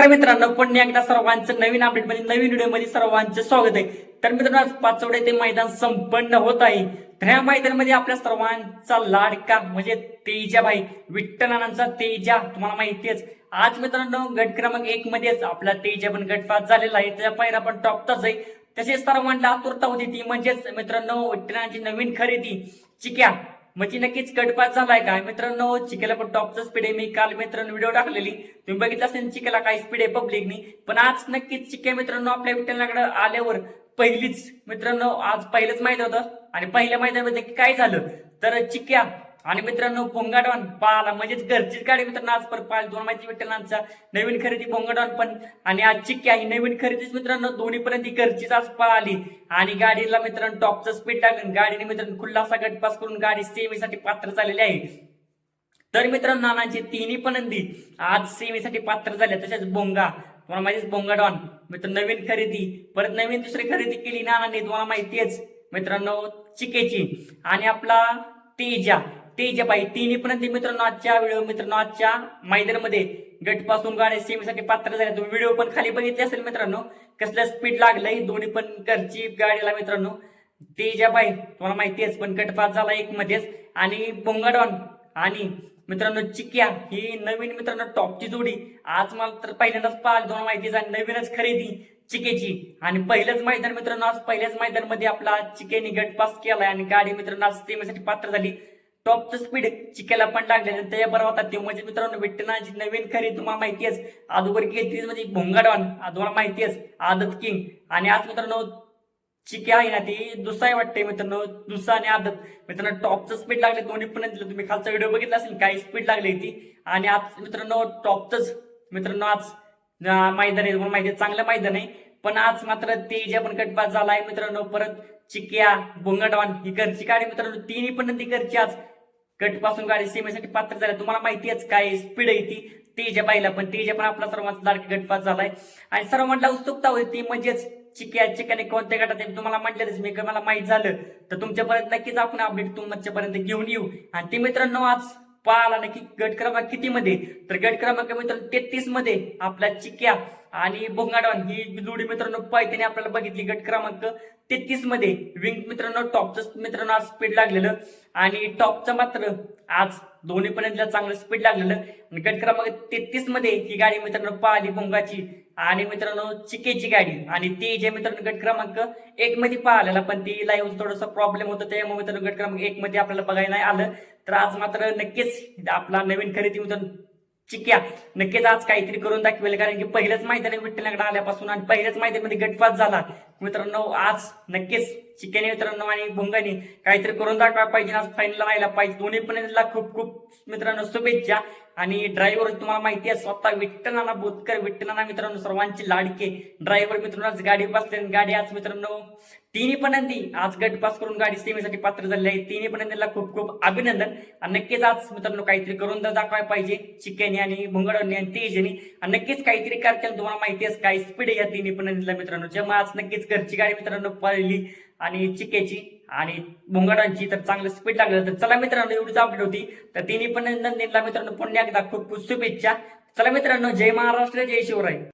नमस्कार मित्रांनो पुन्हा एकदा सर्वांचं नवीन अपडेट नवीन व्हिडिओमध्ये सर्वांचं स्वागत आहे. तर मित्रांनो आज पाचवडे ते मैदान संपन्न होत आहे. तर ह्या मैदानामध्ये आपल्या सर्वांचा लाडका म्हणजे तेजाबाई विठ्ठलांचा तेजा तुम्हाला माहितीच आज मित्रांनो गट क्रमांक एक मध्येच आपला तेजा पण गटपात झालेला आहे. त्याच्या पहिला पण टॉपचाच आहे. तसेच सर्वांना आतुरता होती ती म्हणजेच मित्रांनो विठ्ठलांची नवीन खरेदी. चिक्या म्हणजे नक्कीच गटपास झालाय काय? मित्रांनो चिकेला पण टॉपचा स्पीड आहे. मी काल मित्रांनो व्हिडिओ टाकलेली. तुम्ही बघितलं असेल चिकेला काय स्पीड आहे पब्लिकनी पण आज नक्कीच चिके मित्रांनो आपल्या विठ्ठलाकडे आल्यावर पहिलीच मित्रांनो आज पहिलंच माहिती होतं. आणि पहिल्या मैदानामध्ये काय झालं? तर चिक्या आणि मित्रांनो भोंगाडवान पाला म्हणजेच घरचीच गाडी मित्रांनो आज परत पाहिलं दोन माहिती विठ्ठलांचा नवीन खरेदी भोंगाडवान पण आणि आज चिक्की ही नवीन खरेदीच मित्रांनो दोन्ही पर्यंत ही घरचीच आज पळाली आणि गाडीला मित्रांनो टॉपचं स्पीड लागलं. गाडीने मित्रांनो खुल्लासा गटपास करून गाडी सेमीसाठी पात्र झालेली आहे. तर मित्रांनो नानांची तिन्ही पणंदी आज सेमीसाठी पात्र झाल्या. तसेच बोंगा. तुम्हाला माहितीच बोंगा डॉन मित्र नवीन खरेदी. परत नवीन दुसरी खरेदी केली नानांनी. तुम्हाला माहितीच मित्रांनो चिकेची आणि आपला तेजा. तेजाबाई तिन्ही पणंदी मित्रांनो आजच्या व्हिडिओ मित्रांनो आजच्या मैदानामध्ये. गटपासून गाड्या सेमीसाठी पात्र झाले. तुम्ही व्हिडिओ पण खाली बघितले असेल मित्रांनो कसलं स्पीड लागलंय दोन्ही पण घरची गाडीला मित्रांनो. तेजाबाई तुम्हाला माहिती आहे पण गटपास झाला एक मध्येच. आणि बोंगाडॉन आणि मित्रांनो चिक्या ही नवीन मित्रांनो टॉपची जोडी. आज मला तर पहिल्यांदाच पाहिलं तुम्हाला माहिती आहे नवीनच खरेदी चिकेची आणि पहिलंच मैदान मित्रांनो आज पहिल्याच मैदानमध्ये आपला चिकेनी गटपास केलाय आणि गाडी मित्रांनो आज सेमीसाठी पात्र झाली. टॉपचं स्पीड चिकेला पण लागले त्याच्या बरं आता ते म्हणजे मित्रांनो विठ्ठलाची नवीन खरी तुम्हाला माहिती आहे अगोदर घेतली म्हणजे भोंगाडवान तुम्हाला माहिती आहे आदत किंग आणि आज मित्रांनो चिके आहे ना ती दुसरा वाटते मित्रांनो. दुसरा आणि आदत. मित्रांनो टॉपचं स्पीड लागले दोन्ही पण दिलं तुम्ही खालचा व्हिडिओ बघितला असेल काही स्पीड लागली ती आणि आज मित्रांनो टॉपचंच मित्रांनो आज मैदान आहे. तुम्हाला माहिती आहे चांगलं मैदान आहे. पण आज मात्र ते जे पण गटपास झाला आहे मित्रांनो. परत चिक्या बोंगटवान ही घरची गाडी मित्रांनो तिन्ही पण ती घरची आज. गटपासून गाडी सीमेसाठी पात्र झाल्या. तुम्हाला माहितीच काय स्पीड आहे ती. तेजा पाहिला पण तेजा पण आपला सर्वांचा लाडकी गटपास झालाय. आणि सर्वांना उत्सुकता होती म्हणजेच चिक्या चिकन कोणत्या गटात तुम्हाला म्हटलेलंच मी मला माहीत झालं. तर तुमच्यापर्यंत नक्कीच आपण अपडेट तुमच्यापर्यंत घेऊन येऊ. आणि ते मित्रांनो आज पाहिला नक्की गट क्रमांक किती मध्ये तर गट क्रमांक मित्रांनो तेहतीसमध्ये आपला चिक्या आणि बोंगाडवान ही जोडी मित्रांनो पायथ्याने आपल्याला बघितली. गट क्रमांक तेहतीसमध्ये विंग मित्रांनो टॉपचं मित्रांनो आज स्पीड लागलेलं. आणि टॉपचं मात्र आज दोन्ही पर्यंत चांगलं स्पीड लागलेलं. आणि गट क्रमांक तेहतीसमध्ये ही गाडी मित्रांनो पाहिली बोंगाची आणि मित्रांनो चिकेची गाडी. आणि ती जे मित्रांनो गट क्रमांक एक मध्ये पाहिलेला पण ती लाईव्ह थोडासा प्रॉब्लेम होता. त्यामुळे मित्रांनो गट क्रमांक एक मध्ये आपल्याला बघायला नाही आलं. तर आज मात्र नक्कीच आपला नवीन खरेदी मित्रांनो चिक्या. नक्कीच आज काहीतरी करून दाखवेल कारण की पहिल्याच मैदान विठ्ठलाकडे आल्यापासून आणि पहिल्याच मैदानामध्ये गटपास झाला. मित्रांनो आज नक्कीच चिक्याने मित्रांनो आणि भुंगाने काहीतरी करून दाखवायला पाहिजे आज फायनल राहायला पाहिजे. दोन्ही पण खूप खूप मित्रांनो शुभेच्छा. आणि ड्रायव्हर तुम्हाला माहिती आहे स्वतः विठ्ठलाना बोधकर विठ्ठलाना मित्रांनो सर्वांचे लाडके ड्रायव्हर मित्रांनो आज गाडी बसले गाडी आज मित्रांनो तिन्ही पणंदी आज गट पास करून गाडी सेवेसाठी पात्र झाली आहे. तिन्ही पणंदीला खूप खूप अभिनंदन. आणि नक्कीच आज मित्रांनो काहीतरी करून दाखवायला पाहिजे. चिक्यानी आणि भुंगडवणी आणि तेजनी. आणि नक्कीच काहीतरी करतील तुम्हाला माहिती आहे काय स्पीड या तिन्ही पणंदीला मित्रांनो. जेव्हा आज नक्कीच घरची गाडी मित्रांनो पळली आणि चिक्याची आणि भोंगाडांची तर चांगलं स्पीड लागलं. तर चला मित्रांनो एवढीच अपडेट होती. तर तिन्ही पण नंदनला मित्रांनो पुन्हा एकदा खूप खूप शुभेच्छा. चला मित्रांनो जय महाराष्ट्र जय शिवराय.